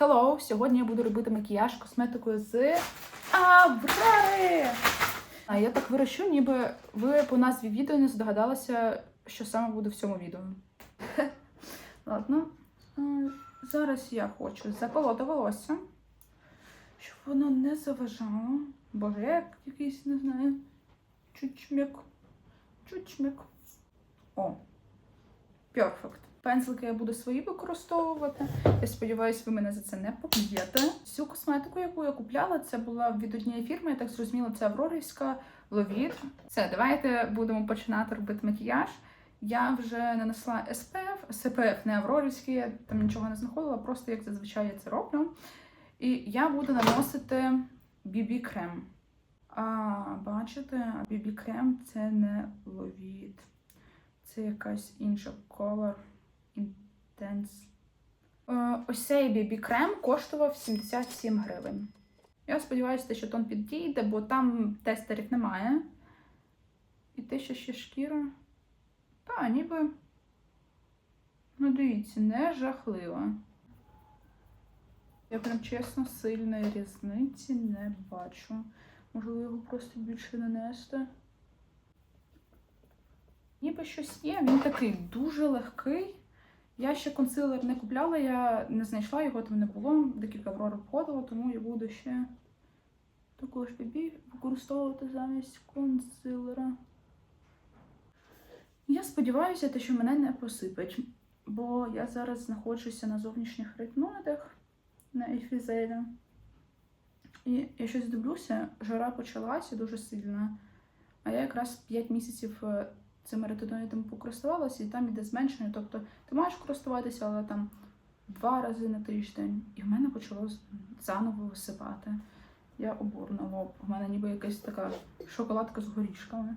Hello! Сьогодні я буду робити макіяж косметикою з Аврори! А я так вирощу, ніби ви по назві відео не здогадалися, що саме буде в цьому відео. Ладно. Е, Зараз я хочу заколоти волосся, щоб воно не заважало. Боже, як якийсь, не знаю, чучмік. Чучмік. О, перфект. Пензлики я буду свої використовувати. Я сподіваюся, ви мене за це не поб'єте. Всю косметику, яку я купляла, це була від однієї фірми, я так зрозуміла, це Аврорівська Ловіт. Все, давайте будемо починати робити макіяж. Я вже нанесла SPF, SPF не Аврорівський, я там нічого не знаходила, просто як зазвичай я це роблю. І я буду наносити BB крем. А бачите, BB крем це не Ловіт. Це якась інша Color Intense. Е, Ось цей BB крем коштував 77 гривень. Я сподіваюся, що тон підійде, бо там тестерів немає. І те, що ще шкіра. Та, ніби. Ну, дивіться, не жахливо. Я прям чесно сильної різниці не бачу. Можливо, його просто більше нанести. Ніби щось є, він такий дуже легкий. Я ще консилер не купляла, я не знайшла його, там не було. Декілька аврор обходила, тому я буду ще також бібі використовувати замість консилера. Я сподіваюся, те, що мене не посипать, бо я зараз знаходжуся на зовнішніх ретиноїдах на ефізелі. І я щось дивлюся, жара почалася дуже сильно. А я якраз 5 місяців цими ретиноїдами покористувалася, і там іде зменшення. Тобто ти маєш користуватися, але там два рази на тиждень. І в мене почало заново висипати. Я обурна лоб. У мене ніби якась така шоколадка з горішками.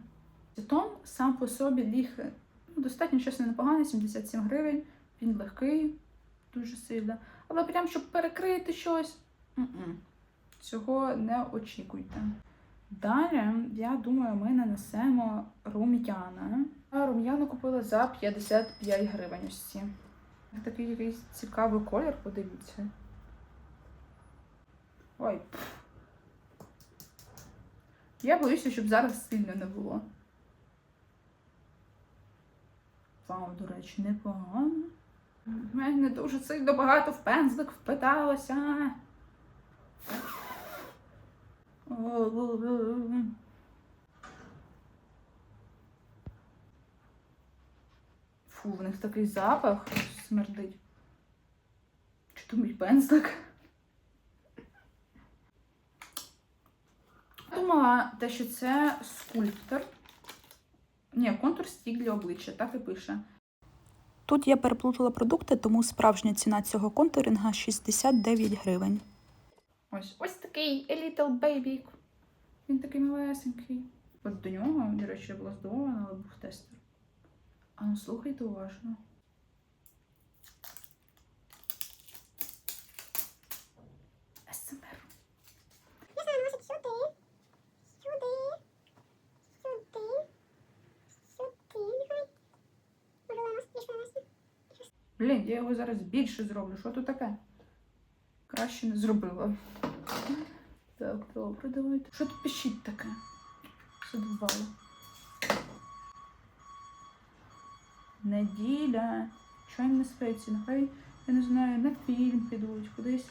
Тон сам по собі ліг ну, достатньо чесно непоганий, 77 гривень. Він легкий, дуже сильно. Але прям щоб перекрити щось. м-м. Цього не очікуйте. Далі, я думаю, ми нанесемо рум'яна. А рум'яна купила за 55 гривень ось ці. Такий якийсь цікавий колір, подивіться. Ой. Я боюся, щоб зараз сильно не було. Вау, до речі, непогано. В мене дуже сильно багато в пензлик впиталося. Фу, в них такий запах смердить. Чи то мій пензлик? Думала, те, що це скульптор. Ні, контур стік для обличчя, так і пише. Тут я переплутала продукти, тому справжня ціна цього контуринга 69 гривень. Ось ось такий Little Baby. Він такий малесенький. От до нього, до речі, я була здивована, але був тестер. А ну слухайте уважно. СМР. Сюди, сюди. Блін, я його зараз більше зроблю. Що тут таке? Краще не зробила. Так, добре, давайте. Що тут пишіть таке? Задовбало. Неділя. Що їм не спиться? Нехай, я не знаю, на фільм підуть, кудись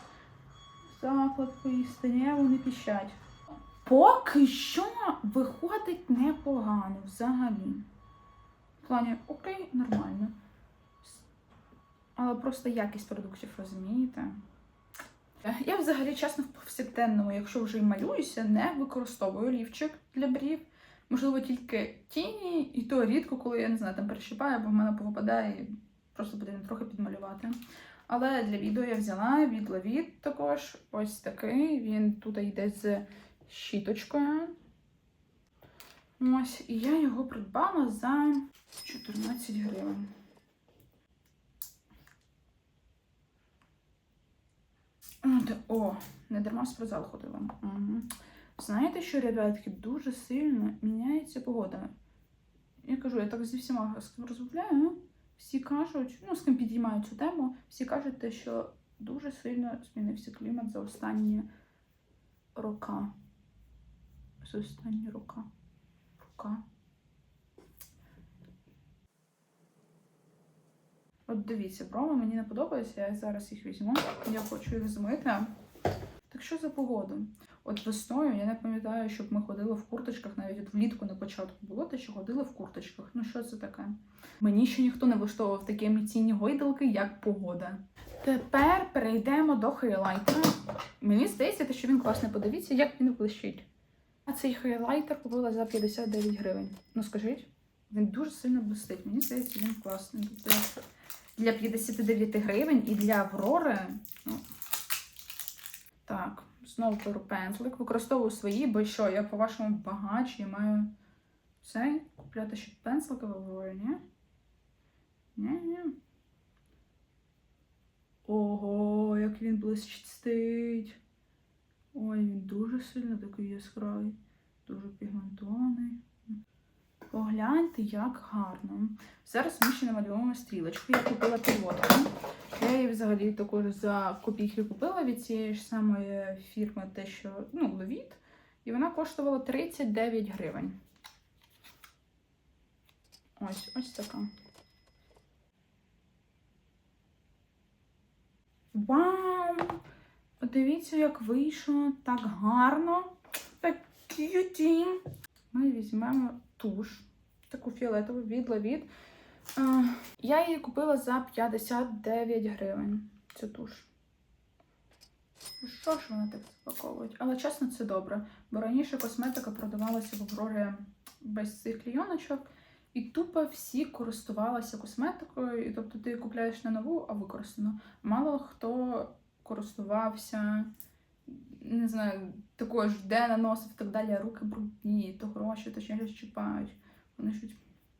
заклад поїсти. Ні, вони піщать. Поки що виходить непогано взагалі. В плані, окей, нормально. Але просто якість продуктів, розумієте? Я взагалі чесно в повсякденному, якщо вже й малююся, не використовую олівчик для брів. Можливо, тільки тіні, і то рідко, коли я не знаю, там перещипаю, або в мене повипадає, і просто потрібно трохи підмалювати. Але для відео я взяла від Levit також ось такий. Він тут йде з щіточкою. Ось, і я його придбала за 14 гривень. О, не дарма в спортзал ходила. Угу. Знаєте, що, ребятки, дуже сильно міняється погода. Я кажу, я так зі всіма розмовляю, всі кажуть, ну, з ким підіймають цю тему, всі кажуть, те, що дуже сильно змінився клімат за останні роки. За останні роки. Рука. От дивіться, брови мені не подобаються, я зараз їх візьму. Я хочу їх змити. Так що за погоду? От весною я не пам'ятаю, щоб ми ходили в курточках, навіть от влітку на початку було те, що ходили в курточках. Ну що це таке? Мені ще ніхто не влаштовував такі емоційні гойдалки, як погода. Тепер перейдемо до хайлайтера. Мені здається, що він класний. Подивіться, як він блищить. А цей хайлайтер купила за 59 гривень. Ну скажіть, він дуже сильно блистить. Мені здається, він класний. Тобто для 59 гривень і для Аврори. Ну, так, знову беру пензлик. Використовую свої, бо що, я по-вашому багач, я маю цей купляти ще пензлика в Аврорі, ні? Ні-ні. Ого, як він блистить. Ой, він дуже сильно такий яскравий, дуже пігментований. Погляньте, як гарно. Зараз ми ще намалюємо стрілочку. Я купила підводку. Я її взагалі також за копійки купила від цієї ж самої фірми, те, що ну, Левіт. І вона коштувала 39 гривень. Ось, ось така. Вау! Подивіться, як вийшло так гарно. Так к'юті. Ми візьмемо туш, таку фіолетову від Левіт. Е, Я її купила за 59 гривень. Цю туш. Ну, Що ж вони так запаковують? Але чесно, це добре. Бо раніше косметика продавалася в Аврорі без цих клійоночок. І тупо всі користувалися косметикою, і тобто ти купляєш не нову, а використану. Мало хто користувався, не знаю, такою ж де наносив і так далі, руки брудні, то гроші, то чогось чіпають. Вони щось.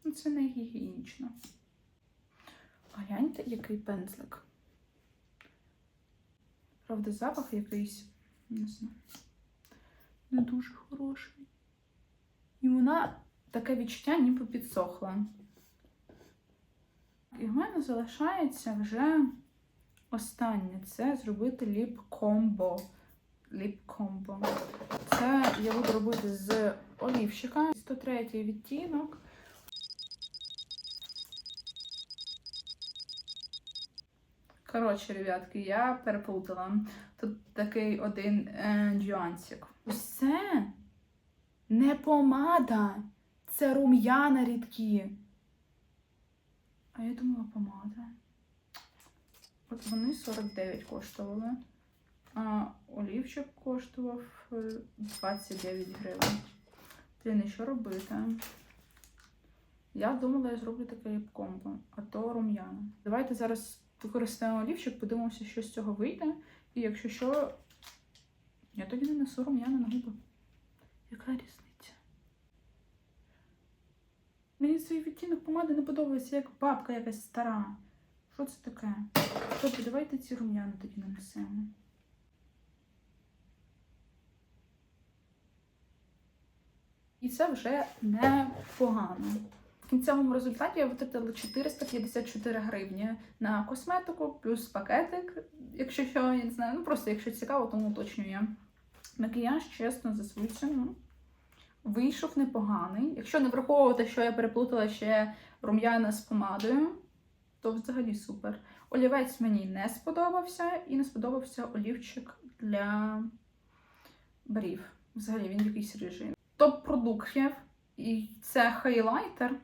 Ну, це не гігієнічно. Гляньте, який пензлик. Правда, запах якийсь, не знаю, не дуже хороший. І вона таке відчуття ніби підсохла. І в мене залишається вже останнє це зробити ліп комбо. Ліп комбо. Це я буду робити з олівчика. 103 відтінок. Коротше, ребятки, я переплутала. Тут такий один е, нюансик. Це не помада. Це рум'яна рідкі. А я думала помада. От вони 49 коштували. А олівчик коштував е, 29 гривень. Блін, і що робити? Я думала, я зроблю таке ліп-комбо, а то рум'яна. Давайте зараз використаємо олівчик, подивимося, що з цього вийде. І якщо що, я тоді не несу рум'яна на губи. Яка різниця? Мені цей відтінок помади не подобається, як бабка якась стара. Що це таке? Тобто, давайте ці рум'яна тоді нанесемо. І це вже непогано. В кінцевому результаті я витратила 454 гривні на косметику, плюс пакетик, якщо що, я не знаю, ну просто якщо цікаво, тому уточнюю. Макіяж, чесно, за свою ціну вийшов непоганий. Якщо не враховувати, що я переплутала ще рум'яна з помадою, то взагалі супер. Олівець мені не сподобався, і не сподобався олівчик для брів. Взагалі він якийсь рижий. Продуктів, і це хайлайтер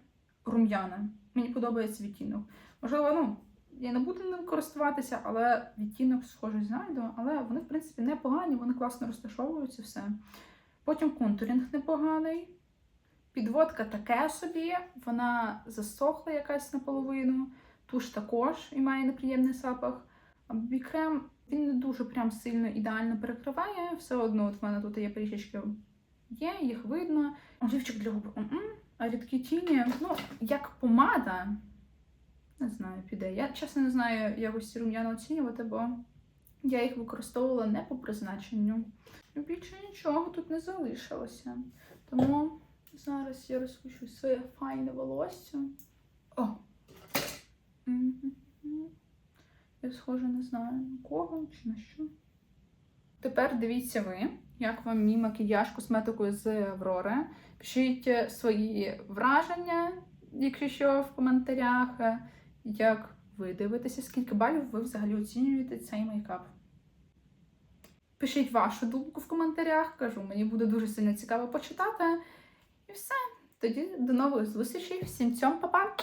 рум'яна. Мені подобається відтінок. Можливо, ну, я не буду ним користуватися, але відтінок схожий знайду. Але вони, в принципі, непогані, вони класно розташовуються все. Потім контурінг непоганий. Підводка таке собі, вона засохла якась наполовину. Туш також і має неприємний запах. Бікрем він не дуже прям сильно ідеально перекриває. Все одно от в мене тут є трішечки є, їх видно. Олівчик для губ. А рідкі тіні, ну, як помада. Не знаю, піде. Я чесно не знаю якось ці рум'яна оцінювати, бо я їх використовувала не по призначенню. Більше нічого тут не залишилося. Тому зараз я розпущу своє файне волосся. О! Я схожа не знаю на кого чи на що. Тепер дивіться ви, як вам мій макіяж косметикою з Аврори. Пишіть е, свої враження, якщо що, в коментарях. е, Як ви дивитеся, скільки балів ви взагалі оцінюєте цей мейкап. Пишіть вашу думку в коментарях, кажу, мені буде дуже сильно цікаво почитати. І все. Тоді до нових зустрічей. Всім цьом, па-па!